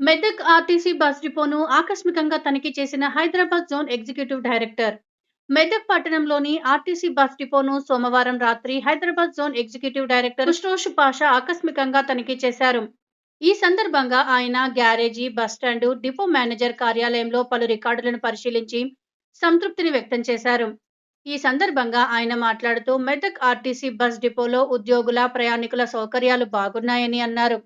Medak RTC bus డిపోను ఆకస్మికంగా తనిఖీ చేసిన Hyderabad zone executive director. Medak పట్టణంలోని ఆర్టీసీ బస్ డిపోను సోమవారం రాత్రి Hyderabad zone executive director Khushrosh Pasha ఆకస్మికంగా తనిఖీ చేశారు. ఈ సందర్భంగా ఆయన గ్యారేజీ బస్టాండ్ డిపో మేనేజర్ కార్యాలయంలో పలు రికార్డులను పరిశీలించి సంతృప్తిని వ్యక్తం చేశారు. ఈ సందర్భంగా ఆయన మాట్లాడుతూ మెదక్ ఆర్టీసీ బస్ డిపోలో ఉద్యోగుల ప్రయాణికుల సౌకర్యాలు బాగున్నాయని అన్నారు.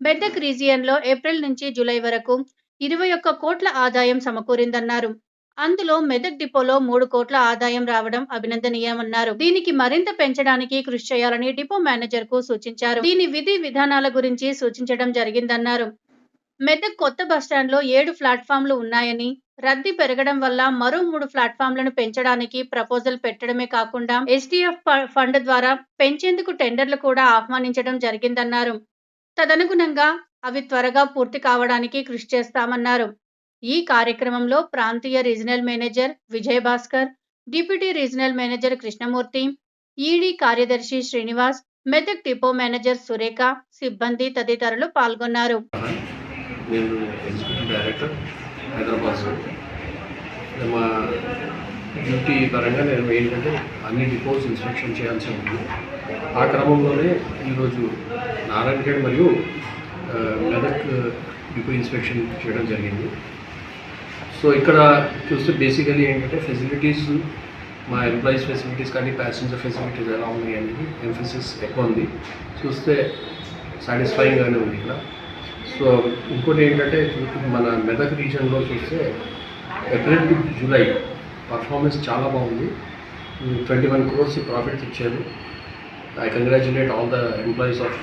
మెదక్ రీజియన్లో ఏప్రిల్ నుంచి జూలై వరకు ఇరవై ఒక్క కోట్ల ఆదాయం సమకూరిందన్నారు. అందులో మెదక్ డిపోలో మూడు కోట్ల ఆదాయం రావడం అభినందనీయమన్నారు. దీనికి మరింత పెంచడానికి కృషి చేయాలని డిపో మేనేజర్కు సూచించారు. దీని విధి విధానాల గురించి సూచించడం జరిగిందన్నారు. మెదక్ కొత్త బస్టాండ్లో ఏడు ప్లాట్ఫామ్లు ఉన్నాయని రద్దీ పెరగడం వల్ల మరో మూడు ప్లాట్ఫామ్లను పెంచడానికి ప్రపోజల్ పెట్టడమే కాకుండా ఎస్డిఎఫ్ ఫండ్ ద్వారా పెంచేందుకు టెండర్లు కూడా ఆహ్వానించడం జరిగిందన్నారు. తదనుగుణంగా అవి త్వరగా పూర్తి కావడానికి కృషి చేస్తామన్నారు. ఈ కార్యక్రమంలో ప్రాంతీయ regional manager Vijay Bhaskar deputy regional manager Krishnamurthy ED కార్యదర్శి శ్రీనివాస్ మెదక్ డిపో మేనేజర్ సురేఖ సిబ్బంది తదితరులు పాల్గొన్నారు. మా డ్యూటీ పరంగా నేను ఏంటంటే అన్ని డిపోస్ ఇన్స్పెక్షన్ చేయాల్సి ఉంది. ఆ క్రమంలోనే ఈరోజు నారాయణఖేడ్ మరియు మెదక్ డిపో ఇన్స్పెక్షన్ చేయడం జరిగింది. సో ఇక్కడ చూస్తే బేసికలీ ఏంటంటే ఫెసిలిటీస్ మా ఎంప్లాయీస్ ఫెసిలిటీస్ కానీ ప్యాసింజర్ ఫెసిలిటీస్ ఎలా ఉన్నాయి అనేది ఎంఫసిస్ ఎక్కువ ఉంది. చూస్తే సాటిస్ఫైయింగ్గానే ఉంది ఇక్కడ. సో ఇంకోటి ఏంటంటే మన మెదక్ రీజన్లో చూస్తే ఏప్రిల్ టు జూలై పర్ఫార్మెన్స్ చాలా బాగుంది. ట్వంటీ వన్ క్రోర్స్ ప్రాఫిట్ ఇచ్చారు. I congratulate all the employees of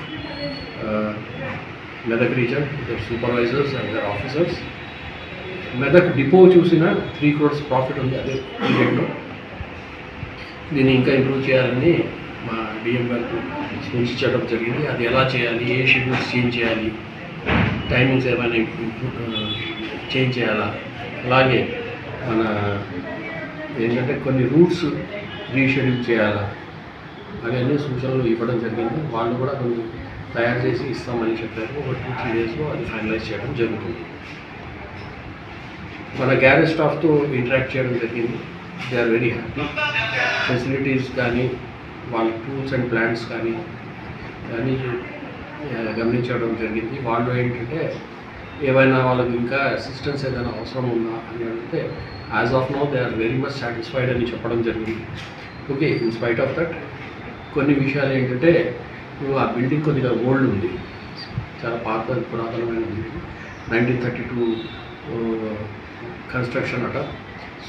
Medak region their supervisors and their officers Medak depot చూసిన త్రీ క్రోర్స్ ప్రాఫిట్ ఉంది అదే పీరియడ్లో దీన్ని ఇంకా ఇంప్రూవ్ చేయాలని మా డిఎం గారికి సూచించడం జరిగింది. అది ఎలా చేయాలి ఏ షెడ్యూల్స్ చేంజ్ చేయాలి టైమింగ్స్ ఏమైనా చేంజ్ uh, చేయాలా? అలాగే మన ఏంటంటే కొన్ని రూట్స్ రీషెడ్యూల్ చేయాలా? అవన్నీ సూచనలు ఇవ్వడం జరిగింది. వాళ్ళు కూడా కొన్ని తయారు చేసి ఇస్తామని చెప్పారు. ఒక టూ త్రీ డేస్లో అది ఫైనలైజ్ చేయడం జరుగుతుంది. మన గ్యారేజ్ స్టాఫ్తో ఇంటరాక్ట్ చేయడం జరిగింది. They are very happy facilities కానీ వాళ్ళ టూల్స్ అండ్ ప్లాన్స్ కానీ కానీ గమనించడం జరిగింది. వాళ్ళు ఏంటంటే ఏమైనా వాళ్ళకి ఇంకా అసిస్టెన్స్ ఏదైనా అవసరం ఉందా అని అడిగితే as of now they are very much satisfied అని చెప్పడం జరిగింది. Okay in spite of that కొన్ని విషయాలు ఏంటంటే ఆ బిల్డింగ్ కొద్దిగా ఓల్డ్ ఉంది. చాలా పాత పురాతనమైన building nineteen thirty two construction అట.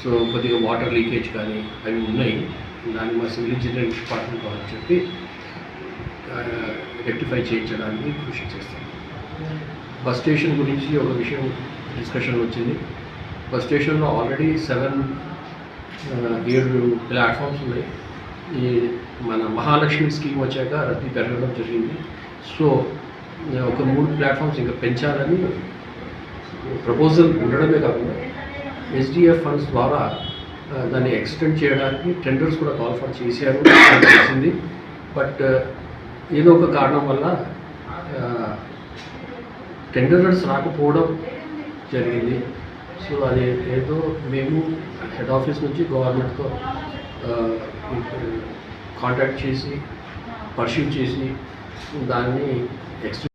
సో కొద్దిగా వాటర్ లీకేజ్ కానీ అవి ఉన్నాయి. దాన్ని మా సివిల్ ఇంజనీరింగ్ డిపార్ట్మెంట్ వాళ్ళకి చెప్పి రెక్టిఫై చేయించడానికి కృషి చేస్తాం బస్ స్టేషన్ గురించి ఒక విషయం డిస్కషన్ వచ్చింది. బస్ స్టేషన్లో ఆల్రెడీ సెవెన్ ఏడు ప్లాట్ఫామ్స్ ఉన్నాయి. ఈ మన మహాలక్ష్మి స్కీమ్ వచ్చాక రద్దీ పెరగడం జరిగింది. సో ఒక మూడు ప్లాట్ఫామ్స్ ఇంకా పెంచాలని ప్రపోజల్ ఉండడమే కాకుండా ఎస్డిఎఫ్ ఫండ్స్ ద్వారా దాన్ని ఎక్స్టెండ్ చేయడానికి టెండర్స్ కూడా కాల్ ఫర్ చేశారు. తెలిసింది బట్ ఏదో ఒక కారణం వల్ల టెండర్స్ రాకపోవడం జరిగింది. సో అది ఏదో మేము హెడ్ ఆఫీస్ నుంచి గవర్నమెంట్తో కాంటాక్ట్ చేసి పర్సీవ్ చేసి దాన్ని ఎక్స్